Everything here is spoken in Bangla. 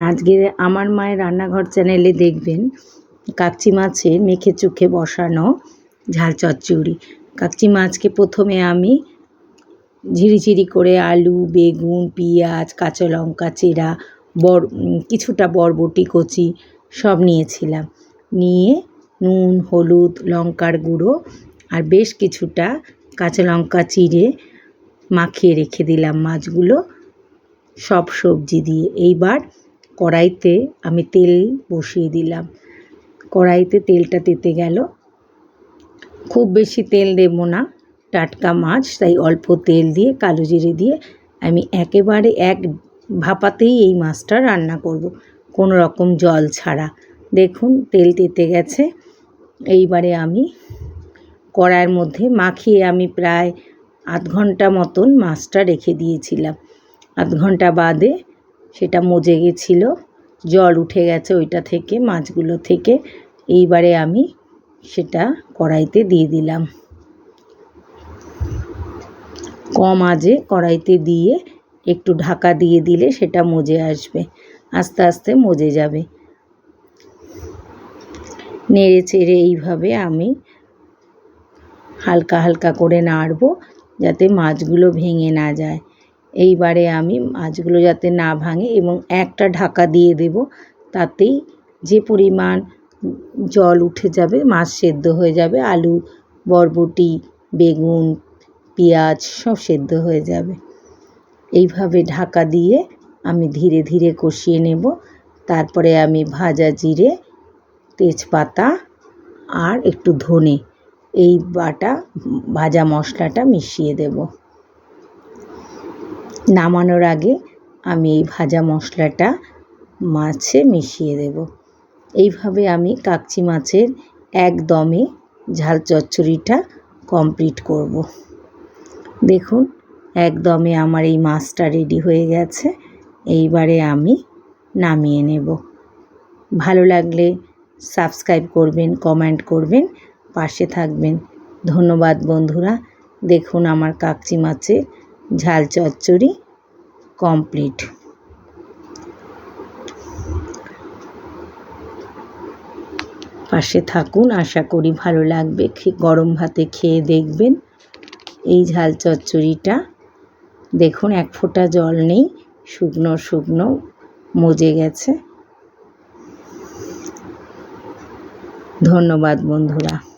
আজকে আমার মায়ের রান্নাঘর চ্যানেলে দেখবেন কাকচি মাছের মেখে চুখে বসানো ঝাল চচ্চড়ি। কাকচি মাছকে প্রথমে আমি ঝিরিঝিরি করে আলু, বেগুন, পেঁয়াজ, কাঁচা লঙ্কা, চেরা, বর কিছুটা বরবটি, কচি সব নিয়েছিলাম। নিয়ে নুন, হলুদ, লঙ্কার গুঁড়ো আর বেশ কিছুটা কাঁচা লঙ্কা চিড়ে মাখিয়ে রেখে দিলাম মাছগুলো সব সবজি দিয়ে। এইবার কড়াইতে আমি তেল বসিয়ে দিলাম। কড়াইতে তেলটা তেতে গেল। খুব বেশি তেল দেব না, টাটকা মাছ, তাই অল্প তেল দিয়ে, কালো জিরে দিয়ে আমি একেবারে এক ভাপাতেই এই মাছটা রান্না করব। কোনো রকম জল ছাড়া। দেখুন, তেল তেতে গেছে। এইবারে আমি কড়াইয়ের মধ্যে মাখিয়ে আমি প্রায় আধ ঘণ্টা মতন মাছটা রেখে দিয়েছিলাম। আধ ঘণ্টা বাদে সেটা মজে গেছিল। জল উঠে গেছে ওইটা থেকে, মাছগুলো থেকে। এইবারে আমি সেটা কড়াইতে দিয়ে দিলাম। কম আজে কড়াইতে দিয়ে একটু ঢাকা দিয়ে দিলে সেটা মজে আসবে। আস্তে আস্তে মজে যাবে। নেড়ে চেড়ে এইভাবে আমি হালকা হালকা করে নাড়ব যাতে মাছগুলো ভেঙে না যায়। এইবারে আমি মাছগুলো যাতে না ভাঙে এবং একটা ঢাকা দিয়ে দেব, তাতেই যে পরিমাণ জল উঠে যাবে, মাছ সেদ্ধ হয়ে যাবে, আলু, বরবটি, বেগুন, পেঁয়াজ সব সেদ্ধ হয়ে যাবে। এইভাবে ঢাকা দিয়ে আমি ধীরে ধীরে কষিয়ে নেব। তারপরে আমি ভাজা জিরে, তেজপাতা আর একটু ধনে, এই বাটা, ভাজা মশলাটা মিশিয়ে দেব। নামানোর আগে আমি এই ভাজা মশলাটা মাছে মিশিয়ে দেব। এইভাবে আমি কাকচি মাছের একদমে ঝাল চচ্চড়িটা কমপ্লিট করব। দেখুন, একদমে আমার এই মাছটা রেডি হয়ে গেছে। এইবারে আমি নামিয়ে নেব। ভালো লাগলে সাবস্ক্রাইব করবেন কমেন্ট করবেন, পাশে থাকবেন। ধন্যবাদ বন্ধুরা। দেখুন আমার কাকচি মাছের ঝাল চচ্চড়ি কমপ্লিট পাশে থাকুন, আশা করি ভালো লাগবে। গরম ভাতে খেয়ে দেখবেন এই ঝাল চচ্চড়িটা। দেখুন, এক ফোঁটা জল নেই, শুকনো শুকনো মজে গেছে। ধন্যবাদ বন্ধুরা।